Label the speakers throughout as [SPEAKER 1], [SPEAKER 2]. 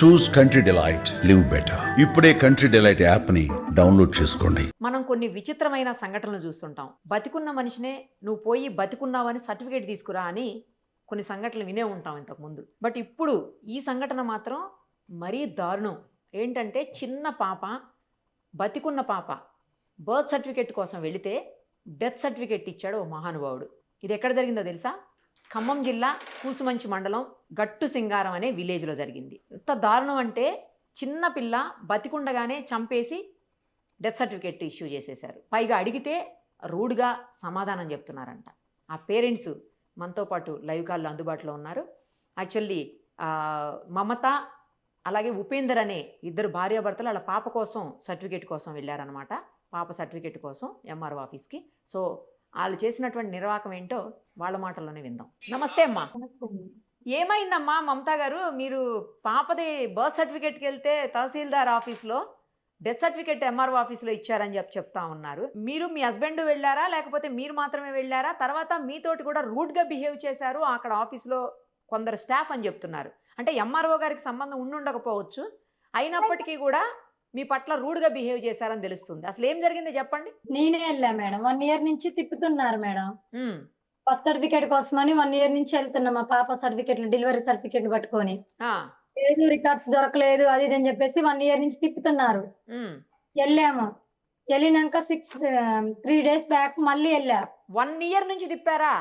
[SPEAKER 1] Choose country delight live better ఇప్పుడే country delight యాప్ని download చేసుకోండి.
[SPEAKER 2] మనం కొన్ని విచిత్రమైన సంఘటనలు చూస్తుంటాం. బతికున్న మనిషినే నువ్వు పోయి బతికున్నావని సర్టిఫికేట్ తీసుకురా అని కొన్ని సంఘటనలు వినే ఉంటాం ఇంతకుముందు బట్ ఇప్పుడు ఈ సంఘటన మాత్రం మరీ దారుణం. ఏంటంటే చిన్న పాప బతికున్న పాప బర్త్ సర్టిఫికేట్ కోసం వెళితే డెత్ సర్టిఫికేట్ ఇచ్చాడు ఓ మహానుభావుడు. ఇది ఎక్కడ జరిగిందో తెలుసా? ఖమ్మం జిల్లా కూసుమంచి మండలం గట్టు సింగారం అనే విలేజ్లో జరిగింది. ఎంత దారుణం అంటే చిన్న పిల్ల బతికుండగానే చంపేసి డెత్ సర్టిఫికేట్ ఇష్యూ చేసేశారు. పైగా అడిగితే రూడ్గా సమాధానం చెప్తున్నారంట. ఆ పేరెంట్స్ మనతో పాటు లైవ్ కాల్లో అందుబాటులో ఉన్నారు. యాక్చువల్లీ మమత అలాగే ఉపేందర్ అనే ఇద్దరు భార్యాభర్తలు వాళ్ళ పాప కోసం సర్టిఫికేట్ కోసం వెళ్ళారనమాట పాప సర్టిఫికేట్ కోసం ఎంఆర్ఓ ఆఫీస్కి సో వాళ్ళు చేసినటువంటి నిర్వాహకం ఏంటో వాళ్ళ మాటల్లోనే విందాం. నమస్తే అమ్మా. ఏమైందమ్మా మమతా గారు? మీరు పాపది బర్త్ సర్టిఫికేట్కి వెళ్తే తహసీల్దార్ ఆఫీస్లో డెత్ సర్టిఫికేట్ ఎంఆర్ఓ ఆఫీస్లో ఇచ్చారని చెప్పి చెప్తా ఉన్నారు. మీరు మీ హస్బెండ్ వెళ్ళారా? లేకపోతే మీరు మాత్రమే వెళ్ళారా? తర్వాత మీతోటి కూడా రూడ్గా బిహేవ్ చేశారు. అక్కడ ఆఫీస్లో కొందరు స్టాఫ్ అని చెప్తున్నారు. అంటే ఎంఆర్ఓ గారికి సంబంధం ఉండుండకపోవచ్చు. అయినప్పటికీ కూడా మీ పట్ల రూడ్గా బిహేవ్ చేశారని తెలుస్తుంది. అసలు ఏం జరిగింది చెప్పండి?
[SPEAKER 3] నేనే వెళ్ళా మేడం. వన్ ఇయర్ నుంచి తిప్పుతున్నారు మేడం. బర్త్ సర్టిఫికేట్ కోసమని వన్ ఇయర్ నుంచి వెళ్తున్నా మా పాప సర్టిఫికేట్ డెలివరీ సర్టిఫికేట్ పట్టుకొని. లేదు రికార్డ్స్ దొరకలేదు అది ఇది అని చెప్పేసి వన్ ఇయర్ నుంచి తిప్పుతున్నారు. వెళ్ళాము. వెళ్ళినాక సిక్స్ త్రీ డేస్ బ్యాక్ మళ్ళీ వెళ్ళా.
[SPEAKER 2] వన్ ఇయర్ నుంచి తిప్పారా?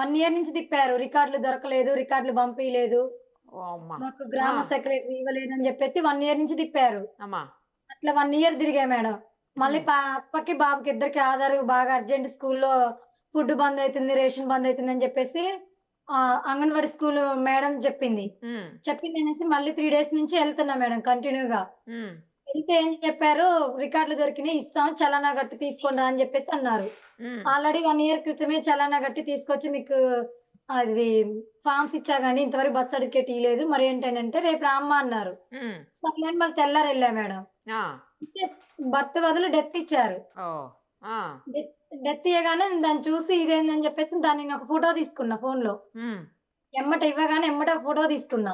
[SPEAKER 3] వన్ ఇయర్ నుంచి తిప్పారు. రికార్డులు దొరకలేదు రికార్డులు పంపించలేదు మాకు గ్రామ. సెక్రటరీ ఇవ్వలేదు అని చెప్పేసి వన్ ఇయర్ నుంచి తిప్పారు.
[SPEAKER 2] అమ్మా.
[SPEAKER 3] అట్లా వన్ ఇయర్ తిరిగా మేడం. మళ్ళీ
[SPEAKER 2] ఉమ్.
[SPEAKER 3] పాపకి బాబుకి ఇద్దరికి ఆధార్ బాగా అర్జెంట్ స్కూల్లో ఫుడ్ బంద్ అవుతుంది రేషన్ బంద్ అవుతుంది అని చెప్పేసి అంగన్వాడీ స్కూల్ మేడం చెప్పింది. చెప్పింది అనేసి మళ్ళీ త్రీ డేస్ నుంచి వెళ్తున్నా మేడం కంటిన్యూగా వెళ్తే ఏం చెప్పారు? రికార్డులు దొరికినాయి ఇస్తాం చలానా గట్టి తీసుకోండి అని చెప్పేసి అన్నారు. ఆల్రెడీ వన్ ఇయర్ క్రితమే చలానా గట్టి తీసుకొచ్చి మీకు అది ఫామ్స్ ఇచ్చా కానీ ఇంతవరకు బర్త్ సర్టిఫికేట్ ఇవ్వలేదు మరి ఏంటంటే రేపు రామ్మ అన్నారు. సరే అని మళ్ళీ తెల్లారు వెళ్ళా మేడం. బర్త్ బదులు డెత్ ఇచ్చారు. డెత్ ఇవ్వగానే దాన్ని చూసి ఇదేందని చెప్పేసి దాన్ని నేను ఒక ఫోటో తీసుకున్నా
[SPEAKER 2] ఫోన్లో
[SPEAKER 3] ఎమ్మట ఇవ్వగానే ఎమ్మట ఒక ఫోటో తీసుకున్నా.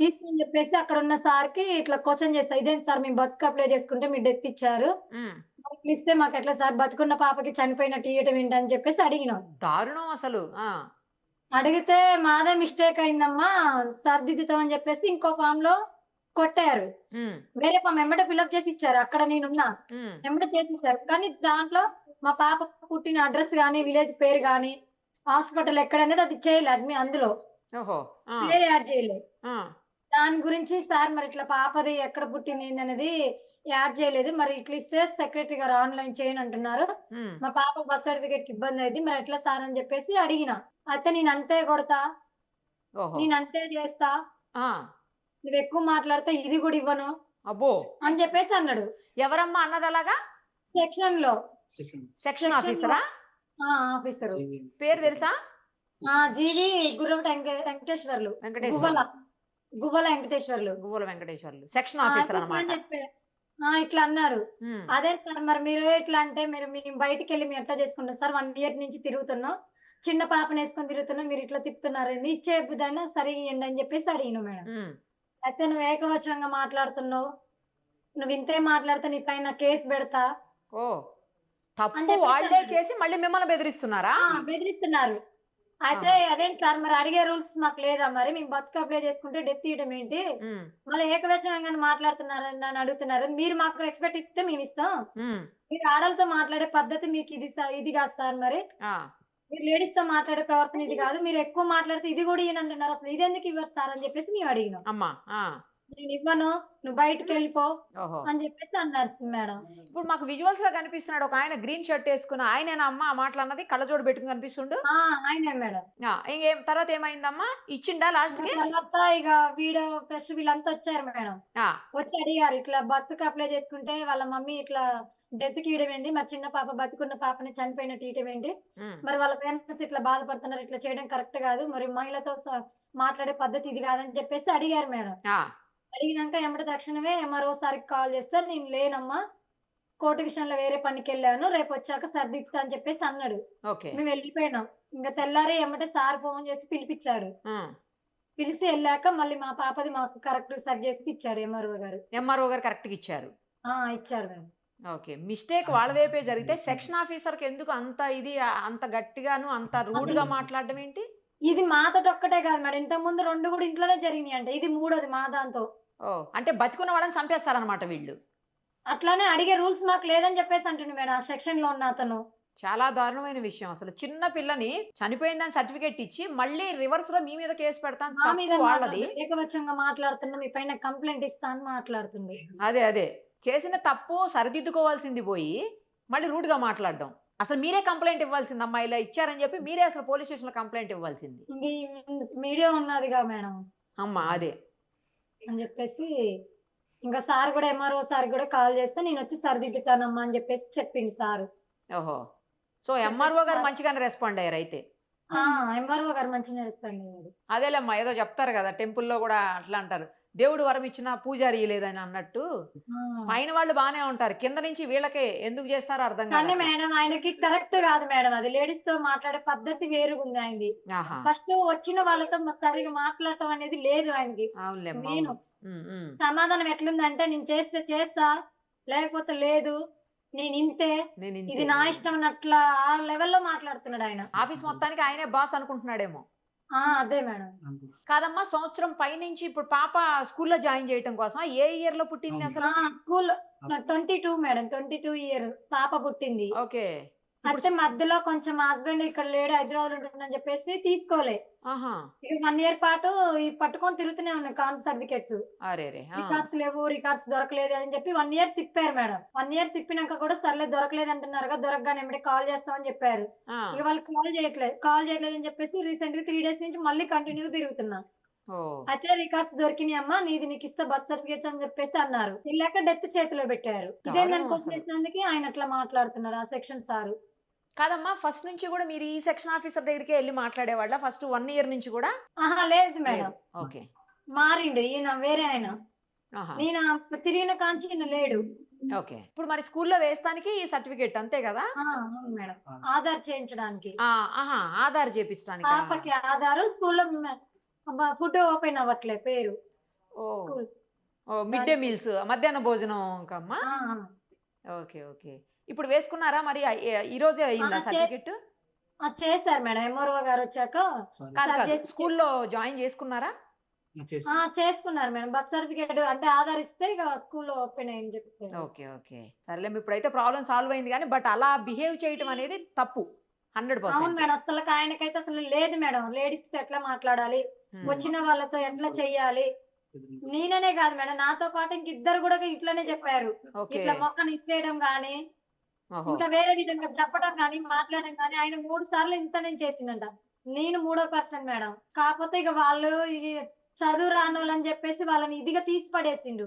[SPEAKER 3] తీసుకుని చెప్పేసి అక్కడ ఉన్న సార్కి ఇట్లా క్వశ్చన్ చేస్తా. ఇదేంటి సార్ మేము బతుకు అప్లై చేసుకుంటే మీరు డెత్ ఇచ్చారు. ఇస్తే మాకు ఎట్లా సార్ బతుకున్న పాపకి చనిపోయినట్టు ఇవ్వటం ఏంటని చెప్పేసి అడిగినాం.
[SPEAKER 2] దారుణం అసలు.
[SPEAKER 3] అడిగితే మాదే మిస్టేక్ అయిందమ్మా సర్దిద్దుతామని చెప్పేసి ఇంకో ఫామ్లో కొట్టారు. వేరే ఫామ్ ఎమ్మట ఫిల్అప్ చేసి ఇచ్చారు అక్కడ నేనున్నా. ఎమ్మట చేసి ఇచ్చారు. కానీ దాంట్లో మా పాప పుట్టిన అడ్రస్ గానీ విలేజ్ పేరు గానీ హాస్పిటల్ ఎక్కడనేది అది చేయలేదు అందులో. పేరు యాడ్ చేయలేదు. దాని గురించి సార్ మరి ఇట్లా పాపది ఎక్కడ పుట్టింది అనేది యాడ్ చేయలేదు. మరి ఇట్లా ఇస్తే సెక్రటరీ గారు ఆన్లైన్ చేయని అంటున్నారు. మా పాప బర్త్ సర్టిఫికేట్ ఇబ్బంది అయింది. మరి ఎట్లా సార్ అని చెప్పేసి అడిగిన. అయితే నేను అంతే కొడతా.
[SPEAKER 2] ఓహో.
[SPEAKER 3] నేను అంతే చేస్తా.
[SPEAKER 2] ఆ,
[SPEAKER 3] నువ్వు ఎక్కువ మాట్లాడితే ఇది కూడా ఇవ్వను.
[SPEAKER 2] అబ్బో.
[SPEAKER 3] అని చెప్పేసి అన్నాడు.
[SPEAKER 2] ఎవరమ్మా అన్నది అలాగా?
[SPEAKER 3] సెక్షన్. లో
[SPEAKER 2] సెక్షన్ ఆఫీసరా?
[SPEAKER 3] ఆ ఆఫీసర్.
[SPEAKER 2] పేరు తెలుసా?
[SPEAKER 3] ఆ జీవి గుర్రవట వెంక- వెంకటేశ్వర్లు.
[SPEAKER 2] వెంకటేశ్వర
[SPEAKER 3] గువ్వల. గువ్వల వెంకటేశ్వర్లు.
[SPEAKER 2] గువ్వల వెంకటేశ్వర్లు. సెక్షన్ ఆఫీసర్
[SPEAKER 3] అని చెప్పే ఇట్లా అన్నారు. అదే సార్ మరి మీరు ఎట్లా అంటే మీరు మేము బయటికి వెళ్ళి మేము ఎట్లా చేసుకుంటాం సార్ వన్ ఇయర్ నుంచి తిరుగుతున్నాం. చిన్న పాపను వేసుకొని తిరుగుతున్నాం మీరు ఇట్లా తిప్పుతున్నారండి. ఇచ్చే దాన్ని సరి ఇవ్వండి అని చెప్పేసి అడిగిన మేడం. అయితే నువ్వు ఏకవచనంగా మాట్లాడుతున్నావు. నువ్వు ఇంతే మాట్లాడితే నీ పైన కేసు పెడతా.
[SPEAKER 2] ఓ. తప్పు
[SPEAKER 3] అంటే
[SPEAKER 2] వాళ్ళే. చేసి మళ్ళీ మిమ్మల్ని బెదిరిస్తున్నారా?
[SPEAKER 3] బెదిరిస్తున్నారు. అయితే అదేంటి సార్ మరి అడిగే రూల్స్ మాకు లేదా మరి? మేము బతుకు అప్లై చేసుకుంటే డెత్ తీయడం ఏంటి? మళ్ళీ ఏకవచనంగా మాట్లాడుతున్నారని నన్ను అడుగుతున్నారు. మీరు మాకు రెస్పెక్ట్ ఇస్తే మేము ఇస్తాం. మీరు ఆడలతో మాట్లాడే పద్ధతి మీకు ఇది ఇది కాదు సార్ మరి. మీరు లేడీస్తో మాట్లాడే ప్రవర్తన ఇది కాదు. మీరు ఎక్కువ మాట్లాడితే ఇది కూడా ఈయన అంటున్నారు అసలు. ఇది ఎందుకు ఇవ్వరు సార్ అని చెప్పేసి మేము అడిగినాం.
[SPEAKER 2] అమ్మా
[SPEAKER 3] నేను ఇవ్వను నువ్వు బయటకు వెళ్ళిపో
[SPEAKER 2] ఓహో.
[SPEAKER 3] అని చెప్పేసి అన్నారు మేడం.
[SPEAKER 2] ఇప్పుడు మాకు విజువల్స్లో కనిపిస్తున్నాడు ఒక ఆయన గ్రీన్ షర్ట్ వేసుకున్న ఆయనేనా అమ్మ ఆ మాటలు అన్నది కళ్ళజోడు పెట్టుకుని కనిపిస్తుండు?
[SPEAKER 3] ఆ ఆయనే మేడం.
[SPEAKER 2] ఆ, ఇంకేం తర్వాత ఏమైందమ్మా? ఇచ్చిండా లాస్ట్కి?
[SPEAKER 3] తర్వాత ఇక వీడియో ఫ్రెష్ వీళ్ళంతా వచ్చారు మేడం.
[SPEAKER 2] ఆ,
[SPEAKER 3] వచ్చి అడిగారు ఇట్లా బతుకు అప్లై చేసుకుంటే వాళ్ళ మమ్మీ ఇట్లా డెత్కి ఇయడం ఏంటి మా చిన్న పాప బతుకున్న పాపని చనిపోయినట్టు ఇయడం ఏంటి
[SPEAKER 2] ఉమ్,
[SPEAKER 3] మరి వాళ్ళ పేరెంట్స్ ఇట్లా బాధపడుతున్నారు ఇట్లా చేయడం కరెక్ట్ కాదు. మరి మహిళతో స- మాట్లాడే పద్ధతి ఇది కాదని చెప్పేసి అడిగారు మేడం.
[SPEAKER 2] ఆ,
[SPEAKER 3] అడిగినాక ఎమ్మటి తక్షణమే ఎంఆర్ఓ సార్కి కాల్ చేస్తే నేను లేనమ్మా కోర్టు విషయంలో వేరే పనికి వెళ్ళాను రేపు వచ్చాక సర్దిస్తా అని చెప్పేసి అన్నాడు. మేము వెళ్ళిపోయినాం. ఇంకా తెల్లారి ఎమ్మటే సార్ ఫోన్ చేసి పిలిపించాడు పిలిచి వెళ్ళాక మళ్ళీ మా పాపది మాకు కరెక్ట్ సరి చేసి ఇచ్చాడు ఎంఆర్ఓ గారు.
[SPEAKER 2] ఎంఆర్ఓ గారు కరెక్ట్గా ఇచ్చారు?
[SPEAKER 3] ఆ, ఇచ్చాడు మేడం
[SPEAKER 2] ఓకే. మిస్టేక్ వాళ్ళ వైపే జరిగితే సెక్షన్ ఆఫీసర్కి ఎందుకు అంత ఇది అంత గట్టిగాను అంత రూడ్గా
[SPEAKER 3] అసలు-
[SPEAKER 2] మాట్లాడడం ఏంటి?
[SPEAKER 3] ఇది మాతో ఒక్కటే కాదు మేడం. ఇంతకు ముందు రెండు కూడా ఇంట్లోనే జరిగినాయి అంట. ఇది మూడోది మా దాంతో.
[SPEAKER 2] ఓ. అంటే బతికున్న వాళ్ళని చంపేస్తారనమాట వీళ్ళు.
[SPEAKER 3] అట్లానే అడిగే రూల్స్ మాకు లేదని చెప్పేసి అంటుండు మేడం ఆ సెక్షన్లో ఉన్న అతను.
[SPEAKER 2] చాలా దారుణమైన విషయం అసలు. చిన్న పిల్లని చనిపోయిందని సర్టిఫికేట్ ఇచ్చి మళ్ళీ రివర్స్లో మీ మీద కేసు పెడతాను
[SPEAKER 3] మా మీద
[SPEAKER 2] తప్పు వాళ్ళది.
[SPEAKER 3] మాట్లాడుతుండు. ఏకపక్షంగా మాట్లాడుతున్నా మీ పైన కంప్లైంట్ ఇస్తా అని మాట్లాడుతుంది
[SPEAKER 2] అదే అదే. చేసిన తప్పు సరిదిద్దుకోవాల్సింది పోయి మళ్ళీ రూడ్గా మాట్లాడడం. అసలు మీరే కంప్లైంట్ ఇవ్వాల్సింది అమ్మా ఇలా ఇచ్చారని చెప్పి మీరే అసలు పోలీస్ స్టేషన్లో కంప్లైంట్ ఇవ్వాల్సింది.
[SPEAKER 3] ఇంక ఈ మీడియా ఉన్నదిగా మేడం.
[SPEAKER 2] అమ్మా అదే.
[SPEAKER 3] అని చెప్పేసి ఇంకా సార్ కూడా ఎంఆర్ఓ సార్ కూడా కాల్ చేస్తే నేను వచ్చి సరిదిద్దుతానమ్మా అని చెప్పేసి చెప్పింది సార్.
[SPEAKER 2] ఓహో. సో ఎంఆర్ఓ గారు మంచిగానే రెస్పాండ్ అయ్యారు అయితే?
[SPEAKER 3] ఎంఆర్ఓ గారు మంచిగా రెస్పాండ్ అయ్యాడు
[SPEAKER 2] అదేలేమ్మా ఏదో చెప్తారు కదా టెంపుల్లో కూడా అట్లా అంటారు. దేవుడు వరం ఇచ్చిన పూజారి లేదని అన్నట్టు. పైన వాళ్ళు బానే ఉంటారు. కింద నుంచి వీళ్ళకే ఎందుకు చేస్తారో అర్థం
[SPEAKER 3] కానీ
[SPEAKER 2] కాదు
[SPEAKER 3] మేడం ఆయనకి కరెక్ట్ కాదు మేడం. అది లేడీస్తో మాట్లాడే పద్ధతి వేరుగా ఉంది ఆయనది. ఫస్ట్ వచ్చిన వాళ్ళతో సరిగా మాట్లాడటం అనేది లేదు ఆయనకి. నేను. సమాధానం ఎట్లుందంటే నేను చేస్తే చేస్తా లేకపోతే లేదు నేను ఇంతే. ఇది నా ఇష్టం అన్నట్లా ఆ లెవెల్లో మాట్లాడుతున్నాడు ఆయన.
[SPEAKER 2] ఆఫీస్ మొత్తానికి ఆయనే బాస్ అనుకుంటున్నాడేమో.
[SPEAKER 3] అదే మేడం.
[SPEAKER 2] కాదమ్మా సంవత్సరం పైనుంచి ఇప్పుడు పాప స్కూల్లో జాయిన్ చేయటం కోసం ఏ ఇయర్లో పుట్టింది. అసలు?
[SPEAKER 3] School twenty two madam twenty two year పాప పుట్టింది.
[SPEAKER 2] ఓకే.
[SPEAKER 3] అయితే మధ్యలో కొంచెం హస్బెండ్ ఇక్కడ లేడు హైదరాబాద్ ఉంటుందని చెప్పేసి తీసుకోలే. ఇక వన్ ఇయర్ పాటు ఈ పట్టుకొని తిరుగుతూనే ఉన్నాయి కాన్ సర్టిఫికేట్స్. రికార్డ్స్ లేవు రికార్డ్స్ దొరకలేదు అని చెప్పి వన్ ఇయర్ తిప్పారు మేడం. వన్ ఇయర్ తిప్పినాక కూడా సర్లే దొరకలేదు అంటున్నారు కదా దొరకగానే కాల్ చేస్తామని చెప్పారు. ఇక వాళ్ళు కాల్ చేయట్లేదు కాల్ చేయట్లేదు అని చెప్పేసి రీసెంట్గా త్రీ డేస్ నుంచి మళ్ళీ కంటిన్యూ తిరుగుతున్నా. అయితే రికార్డ్స్ దొరికినాయి అమ్మా నీది నీకు ఇస్తే బర్త్ సర్టిఫికేట్స్ అని చెప్పేసి అన్నారు. వెళ్ళాక డెత్ చేతిలో పెట్టారు. ఇదేందని క్వశ్చన్. చేసినందుకు ఆయన అట్లా మాట్లాడుతున్నారు ఆ సెక్షన్ సారు.
[SPEAKER 2] కాదమ్మా ఫస్ట్ నుంచి కూడా మీరు ఈ సెక్షన్ ఆఫీసర్ దగ్గరికి వెళ్ళి మాట్లాడేవాళ్ళ? ఫస్ట్ వన్ ఇయర్ నుంచి కూడా?
[SPEAKER 3] ఆహా లేదు మేడం.
[SPEAKER 2] ఓకే.
[SPEAKER 3] మారిండు ఈయన వేరే ఆయన. నేను తిరిగిన కాంచి ఈయన లేడు.
[SPEAKER 2] ఓకే. ఇప్పుడు మరి స్కూల్లో వేస్తానికి ఈ సర్టిఫికేట్ అంతే కదా?
[SPEAKER 3] ఆ, అవును మేడం. ఆధార్ చేయించడానికి.
[SPEAKER 2] ఆ, ఆహా ఆధార్ చేపించడానికి
[SPEAKER 3] పాపకి ఆధారు స్కూల్లో ఫుడ్ ఓపెన్ అవ్వట్లే పేరు.
[SPEAKER 2] ఓ.
[SPEAKER 3] స్కూల్.
[SPEAKER 2] మిడ్ డే మీల్స్ మధ్యాహ్న భోజనం కమ్మా?
[SPEAKER 3] ఆ,
[SPEAKER 2] ఓకే ఓకే. ఇప్పుడు వేసుకున్నారా మరి? ఈ రోజే అయిందా సర్టిఫికెట్?
[SPEAKER 3] ఆ, చేశారు మేడం. ఎంఆర్ఓ గారు వచ్చాక
[SPEAKER 2] స్కూల్లో జాయిన్ చేసుకున్నారా?
[SPEAKER 3] ఆ చేసుకున్నారు మేడం. బర్త్ సర్టిఫికేట్ అంటే ఆధార్ ఇస్తే ఇక స్కూల్లో ఓపెన్ అయ్యింది చెప్పారు.
[SPEAKER 2] Okay okay. సరేలే ఇప్పుడైతే ప్రాబ్లం సాల్వ్ అయింది కానీ బట్ అలా బిహేవ్ చేయటం అనేది తప్పు. హండ్రెడ్
[SPEAKER 3] అవును
[SPEAKER 2] పర్సెంట్
[SPEAKER 3] మేడం అసలు ఆయనకైతే అసలు లేదు మేడం. లేడీస్తో ఎట్లా మాట్లాడాలి? వచ్చిన వాళ్ళతో ఎట్లా చెయ్యాలి? నేననే కాదు మేడం. నాతో పాటు ఇంక ఇద్దరు కూడా ఇట్లానే చెప్పారు. ఇట్లా మొక్కను ఇసిరేయడం గానీ ఇంకా వేరే విధంగా చెప్పడం గానీ మాట్లాడడం గానీ ఆయన మూడు సార్లు ఇంత నేను చేసిందంట. నేను మూడో పర్సన్ మేడం. కాకపోతే ఇక వాళ్ళు చదువు రానోళ్ళు అని చెప్పేసి వాళ్ళని ఇదిగా తీసి పడేసిండు.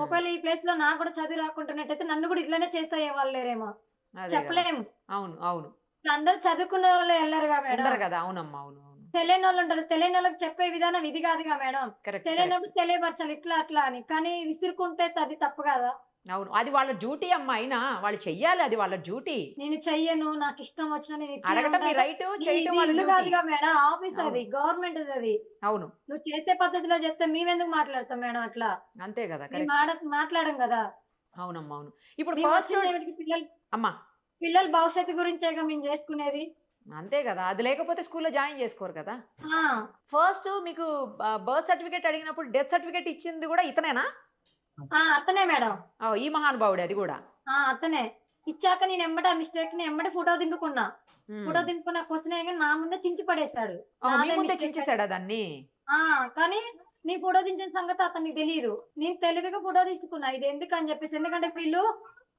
[SPEAKER 3] ఒకవేళ ఈ ప్లేస్లో నాకు కూడా చదువు రాకుంటున్నట్టయితే నన్ను కూడా ఇట్లానే చేసే వాళ్ళు లేరేమో
[SPEAKER 2] అదే కదా.
[SPEAKER 3] చెప్పలేము
[SPEAKER 2] అవును అవును.
[SPEAKER 3] అందరు చదువుకున్న వాళ్ళు వెళ్ళరుగా మేడం.
[SPEAKER 2] కదా. అవునమ్మా అవును
[SPEAKER 3] తెలియని వాళ్ళు ఉంటారు. తెలియని వాళ్ళకి చెప్పే విధానం ఇది కాదుగా మేడం. తెలియనప్పుడు తెలియపరచాలి ఇట్లా అట్లా అని. కానీ విసురుకుంటే అది తప్పు కదా?
[SPEAKER 2] అవును. అది వాళ్ళ డ్యూటీ అమ్మా అయినా వాళ్ళు చెయ్యాలి అది వాళ్ళ డ్యూటీ.
[SPEAKER 3] నేను చెయ్యను నాకు ఇష్టం వచ్చిన
[SPEAKER 2] అడగటం మీ. రైట్ చేయటం వాళ్ళ
[SPEAKER 3] కాదుగా మేడం ఆఫీస్ అది గవర్నమెంట్ అది.
[SPEAKER 2] అవును.
[SPEAKER 3] నువ్వు చేసే పద్ధతిలో చెప్తే మేమెందుకు మాట్లాడతాం మేడం అట్లా?
[SPEAKER 2] అంతే కదా
[SPEAKER 3] మాట్లాడం కదా.
[SPEAKER 2] అవునమ్మా అవును. ఇప్పుడు ఫస్ట్
[SPEAKER 3] పిల్లలు?
[SPEAKER 2] అమ్మా.
[SPEAKER 3] పిల్లల భవిష్యత్తు గురించేగా మేము చేసుకునేది?
[SPEAKER 2] అంతే కదా అది లేకపోతే స్కూల్లో జాయిన్ చేసుకోరు కదా. ఫస్ట్ మీకు బర్త్ సర్టిఫికేట్ అడిగినప్పుడు డెత్ సర్టిఫికేట్ ఇచ్చింది కూడా ఇతనేనా?
[SPEAKER 3] అతనే మేడం.
[SPEAKER 2] ఈ మహానుభావుడు అది కూడా.
[SPEAKER 3] ఆ అతనే ఇచ్చాక నేను ఎమ్మట మిస్టేక్ని ఎమ్మట ఫోటో దింపుకున్నా. ఫోటో దింపుకున్న క్వశ్చన్ నా ముందే చించి పడేశాడు.
[SPEAKER 2] చించేసాడా దాన్ని?
[SPEAKER 3] ఆ కానీ నీ ఫోటో దించిన సంగతి అతనికి తెలియదు నేను తెలివిగా ఫోటో తీసుకున్నా. ఇది ఎందుకు అని చెప్పేసి. ఎందుకంటే వీళ్ళు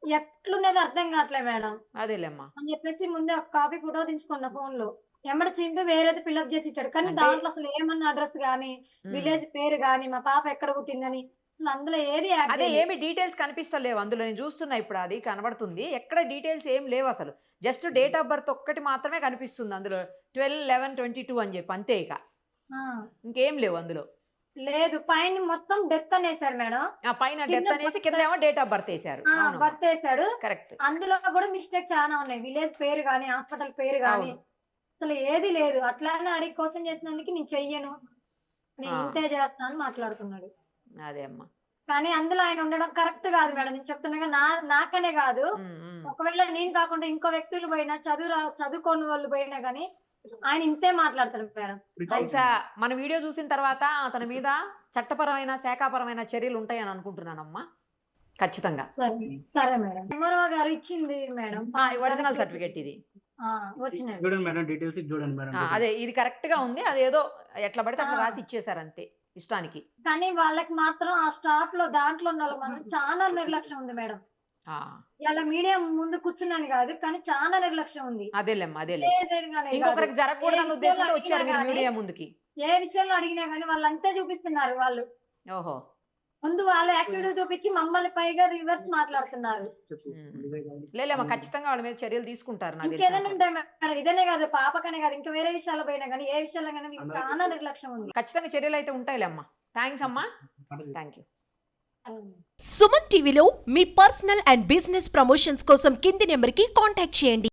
[SPEAKER 3] ఎట్లున్నది అర్థం కావట్లే మేడం.
[SPEAKER 2] అదేలేమ్మా.
[SPEAKER 3] అని చెప్పేసి ముందే ఒక కాపీ ఫోటో దించుకున్న ఫోన్లో ఎమ్మడ చింపి వేరేది ఫిల్అప్ చేసి ఇచ్చాడు. కానీ దాంట్లో అసలు ఏమన్నా అడ్రస్ గానీ. విలేజ్ పేరు గానీ మా పాప ఎక్కడ పుట్టిందని అసలు అందులో ఏది
[SPEAKER 2] అదే. ఏమి డీటెయిల్స్ కనిపిస్తలేవు అందులో. నేను చూస్తున్నా ఇప్పుడు అది కనబడుతుంది. ఎక్కడ డీటెయిల్స్ ఏం లేవు అసలు. జస్ట్ డేట్ ఆఫ్ బర్త్ ఒక్కటి మాత్రమే కనిపిస్తుంది అందులో. ట్వెల్వ్ లెవెన్ ట్వంటీ టూ అని చెప్పి అంతే ఇక. ఇంకేం లేవు అందులో.
[SPEAKER 3] లేదు పైన మొత్తం డెత్ అనేసాడు మేడం.
[SPEAKER 2] ఆ పైన డెత్ అనేసి కింద ఏమో డేట్ ఆఫ్ బర్త్ వేశారు.
[SPEAKER 3] బర్త్ వేసాడు
[SPEAKER 2] కరెక్ట్
[SPEAKER 3] అందులో కూడా మిస్టేక్ చాలా ఉన్నాయి. విలేజ్ పేరు గానీ హాస్పిటల్ పేరు గానీ
[SPEAKER 2] అవును.
[SPEAKER 3] అసలు ఏది లేదు. అట్లానే అడిగి క్వశ్చన్ చేసినందుకు నేను చెయ్యను. నేను. ఇంతే చేస్తా అని మాట్లాడుతున్నాడు
[SPEAKER 2] అదే అమ్మా.
[SPEAKER 3] కానీ అందులో ఆయన ఉండడం కరెక్ట్ కాదు మేడం. నేను చెప్తున్నా నా నాకనే కాదు. ఒకవేళ నేను కాకుండా ఇంకో వ్యక్తులు పోయినా చదువు రా- చదువుకోని వాళ్ళు పోయినా కానీ ఆయన ఇంతే మాట్లాడతాడు మేడం.
[SPEAKER 2] బహుశా మన వీడియో చూసిన తర్వాత అతని మీద చట్టపరమైన శాఖాపరమైన చర్యలు ఉంటాయని అనుకుంటున్నానమ్మా. ఖచ్చితంగా.
[SPEAKER 3] సరే సరే మేడం. ఎంఆర్ఓ గారు ఇచ్చింది మేడం.
[SPEAKER 2] ఒరిజినల్ సర్టిఫికెట్ ఇది.
[SPEAKER 4] చూడండి మేడం డీటెయిల్స్ చూడండి మేడం.
[SPEAKER 2] అదే ఇది కరెక్ట్గా ఉంది. అదేదో ఎట్లా పడితే అట్లా. రాసి ఇచ్చేసారు అంతే. ఇష్టానికి.
[SPEAKER 3] కానీ వాళ్ళకి మాత్రం ఆ స్టాఫ్లో దాంట్లో ఉన్న వాళ్ళకి మాత్రం చాలా నిర్లక్ష్యం ఉంది మేడం. ఇలా మీడియా ముందు కూర్చున్నాను కాదు కానీ చాలా నిర్లక్ష్యం ఉంది.
[SPEAKER 2] అదేలేమ్మా అదేలే. ఇంకొకరికి ఉద్దేశంతో
[SPEAKER 3] విషయంలో
[SPEAKER 2] వచ్చారు మీడియా ముందుకి.
[SPEAKER 3] ఏ విషయంలో అడిగినా కానీ వాళ్ళు అంతే చూపిస్తున్నారు వాళ్ళు.
[SPEAKER 2] ఓహో.
[SPEAKER 3] ముందు వాళ్ళు యాక్టివిటీ చూపించి మమ్మల్ని పైగా రివర్స్ మాట్లాడుతున్నారు.
[SPEAKER 2] లేలేమ్మా ఖచ్చితంగా వాళ్ళ మీద చర్యలు తీసుకుంటారు నాకు
[SPEAKER 3] ఇంకేదైనా ఉంటాయి మేడం. ఇదనే కాదు పాపకనే కాదు ఇంకా వేరే విషయాల్లో పోయినా కానీ ఏ విషయాల్లో కానీ మీకు. చాలా నిర్లక్ష్యం ఉంది.
[SPEAKER 2] ఖచ్చితంగా చర్యలు అయితే ఉంటాయిలేమ్మా థ్యాంక్స్ అమ్మా. థ్యాంక్ యూ
[SPEAKER 5] సుమన్ టీవీలో మీ పర్సనల్ అండ్ బిజినెస్ ప్రమోషన్స్ కోసం కింది నెంబర్కి కాంటాక్ట్ చేయండి.